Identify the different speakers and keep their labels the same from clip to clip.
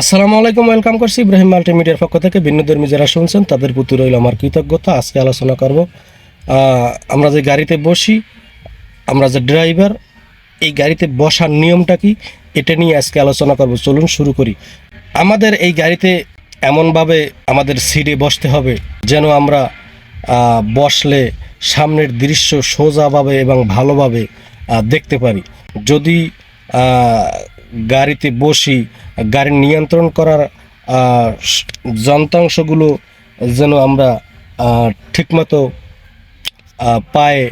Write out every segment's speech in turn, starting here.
Speaker 1: আসসালামু আলাইকুম, ওয়েলকাম করছি ইব্রাহিম মাল্টিমিডিয়ার পক্ষ থেকে। ভিন্নধর্মী যারা শুনছেন, তাদের প্রতি রইল আমার কৃতজ্ঞতা। আজকে আলোচনা করব আমরা যে গাড়িতে বসি, আমরা যে ড্রাইভার, এই গাড়িতে বসার নিয়মটা কি, এটা নিয়ে আজকে আলোচনা করব। চলুন শুরু করি। আমাদের এই গাড়িতে এমনভাবে আমাদের সিটে বসতে হবে, যেন আমরা বসলে সামনের দৃশ্য সোজাভাবে এবং ভালোভাবে দেখতে পারি। যদি গাড়িতে বসি, গাড়ি নিয়ন্ত্রণ করার যন্ত্রাংশগুলো যেন আমরা ঠিকমতো পায়ে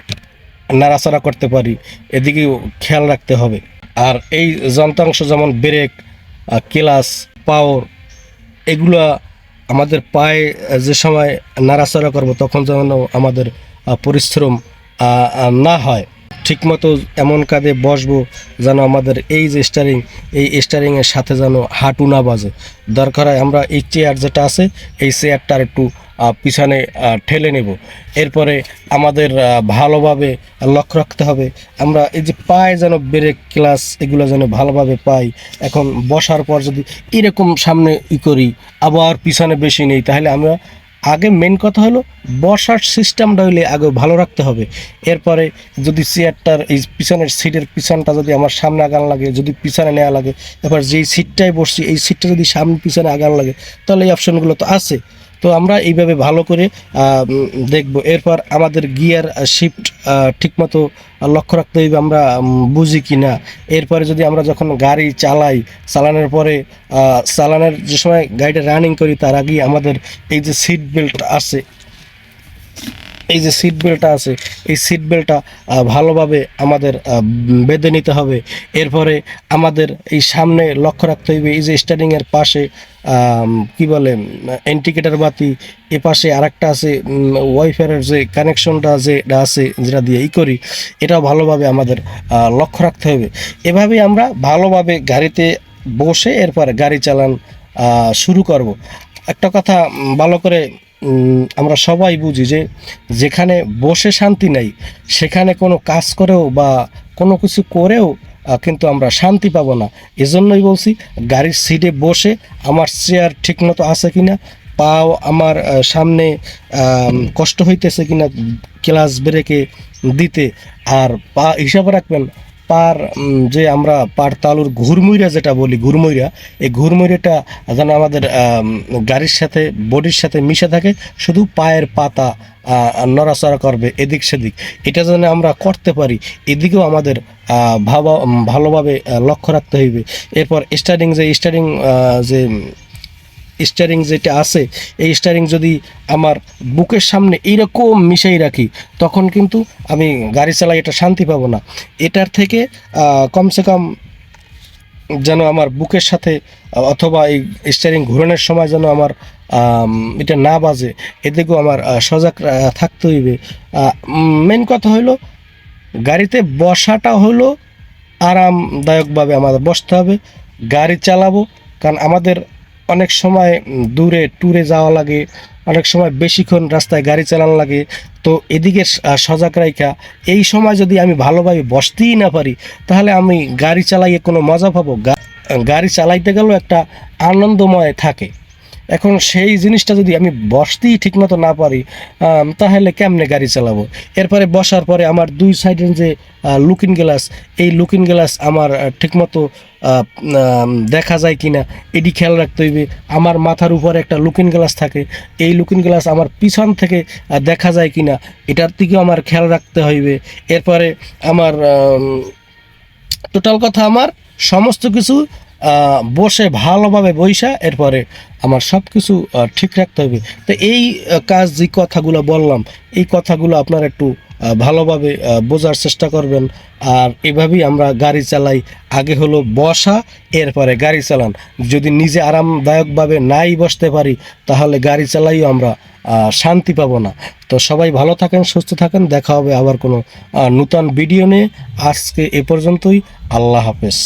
Speaker 1: নাড়াচাড়া করতে পারি, এদিকেও খেয়াল রাখতে হবে। আর এই যন্ত্রাংশ যেমন ব্রেক ক্লাস, পাওয়ার, এগুলা আমাদের পায়ে যে সময় নাড়াচাড়া করব, তখন যেন আমাদের পরিশ্রম না হয়। ঠিকমতো এমন কাঁধে বসবো যেন আমাদের এই যে স্টারিং এই স্টারিংয়ের সাথে যেন হাঁটু না বাজে। দরকার হয় আমরা এই চেয়ার যেটা আছে, এই চেয়ারটার একটু পিছনে ঠেলে নেব। এরপরে আমাদের ভালোভাবে লক্ষ্য রাখতে হবে। আমরা এই যে পায়ে যেন ব্রেক ক্লাস এগুলো যেন ভালোভাবে পাই। এখন বসার পর যদি এরকম সামনে ই করি, আবার পিছনে বেশি নেই, তাহলে আমরা আগে মেন কথা হলো বসার সিস্টেমটা হইলে আগে ভালো রাখতে হবে। এরপরে যদি চেয়ারটার এই পিছনের সিটের পিছনটা যদি আমার সামনে আগান লাগে, যদি পিছনে নেওয়া লাগে, এবার যেই সিটটায় বসছি, এই সিটটা যদি সামনে পিছনে আগান লাগে, তাহলে এই অপশনগুলো তো আছে। তো আমরা এইভাবে ভালো করে দেখব। এরপর আমাদের গিয়ার শিফট ঠিকমতো লক্ষ্য রাখতে হইবে আমরা বুঝি কি না এরপরে যদি আমরা যখন গাড়ি চালাই, চালানোর পরে চালানোর যে সময় গাড়িটা রানিং করি, তার আগেই আমাদের এই যে সিট বেল্ট আছে এই যে সিট বেল্টটা আছে, এই সিট বেল্টটা ভালোভাবে আমাদের বেঁধে নিতে হবে। এরপরে আমাদের এই সামনে লক্ষ্য রাখতে হইবে এই যে স্টারিংয়ের পাশে কি বলে ইন্ডিকেটার বাতি, এ পাশে আরেকটা আছে ওয়াইফাইয়ের যে কানেকশনটা যে এটা আছে, যেটা দিয়ে ই করি, এটাও ভালোভাবে আমাদের লক্ষ্য রাখতে হবে। এভাবেই আমরা ভালোভাবে গাড়িতে বসে এরপর গাড়ি চালান শুরু করব। একটা কথা ভালো করে আমরা সবাই বুঝি যে যেখানে বসে শান্তি নেই, সেখানে কোনো কাজ করেও বা কোনো কিছু করেও কিন্তু আমরা শান্তি পাবো না। এজন্যই বলছি, গাড়ির সিটে বসে আমার চেয়ার ঠিকমতো আছে কিনা, পাও আমার সামনে কষ্ট হইতেছে কিনা ক্লাস ব্রেকে দিতে, আর পা হিসাবে রাখবেন পার যে আমরা পার তালুর ঘুরমুইরা যেটা বলি ঘুরমুইরা এই ঘুরমুইরাটা যেন আমাদের গাড়ির সাথে, বডির সাথে মিশে থাকে, শুধু পায়ের পাতা নড়াচড়া করবে এদিক সেদিক। এটা যেন আমরা করতে পারি, এদিকেও আমাদের ভাবা ভালোভাবে লক্ষ্য রাখতে হইবে। এরপর স্টারিং যে স্টারিং যে স্টারিং যেটা আছে, এই স্টারিং যদি আমার বুকের সামনে এইরকম মিশাই রাখি, তখন কিন্তু আমি গাড়ি চালাই এটা শান্তি পাবো না। এটার থেকে কমসে কম যেন আমার বুকের সাথে, অথবা এই স্টারিং ঘুরানোর সময় যেন আমার এটা না বাজে, এদিকেও আমার সজাগ থাকতে হইবে। মেন কথা হলো গাড়িতে বসাটা হলো আরামদায়কভাবে আমাদের বসতে হবে, গাড়ি চালাবো, কারণ আমাদের অনেক সময় দূরে ট্যুরে যাওয়া লাগে, অনেক সময় বেশিক্ষণ রাস্তায় গাড়ি চালানো লাগে। তো এদিকে সজাগ রাইখা, এই সময় যদি আমি ভালোভাবে বসতেই না পারি, তাহলে আমি গাড়ি চালাইয়ে কোনো মজা পাবো? গাড়ি চালাইতে গেলেও একটা আনন্দময় থাকে। এখন সেই জিনিসটা যদি আমি বসতেই ঠিকমতো না পারি তাহলে কেমনে গাড়ি চালাবো? এরপরে বসার পরে আমার দুই সাইডের যে লুকিং গ্লাস এই লুকিং গ্লাস আমার ঠিকমতো দেখা যায় কিনা, এটি খেয়াল রাখতে হইবে। আমার মাথার উপরে একটা লুকিং গ্লাস থাকে, এই লুকিং গ্লাস আমার পিছন থেকে দেখা যায় কিনা, এটার দিকেও আমার খেয়াল রাখতে হইবে। এরপরে আমার টোটাল কথা আমার, সমস্ত কিছু বসে ভালোভাবে বইসা এরপরে আমার সব কিছু ঠিক রাখতে হবে। তো এই কাজ যে কথাগুলো বললাম, এই কথাগুলো আপনারা একটু ভালোভাবে বোঝার চেষ্টা করবেন। আর এভাবেই আমরা গাড়ি চালাই, আগে হলো বসা, এরপরে গাড়ি চালান। যদি নিজে আরামদায়কভাবে নাই বসতে পারি, তাহলে গাড়ি চালাইও আমরা শান্তি পাবো না। তো সবাই ভালো থাকেন, সুস্থ থাকেন। দেখা হবে আবার কোনো নূতন ভিডিও নিয়ে। আজকে এ পর্যন্তই। আল্লাহ হাফেজ।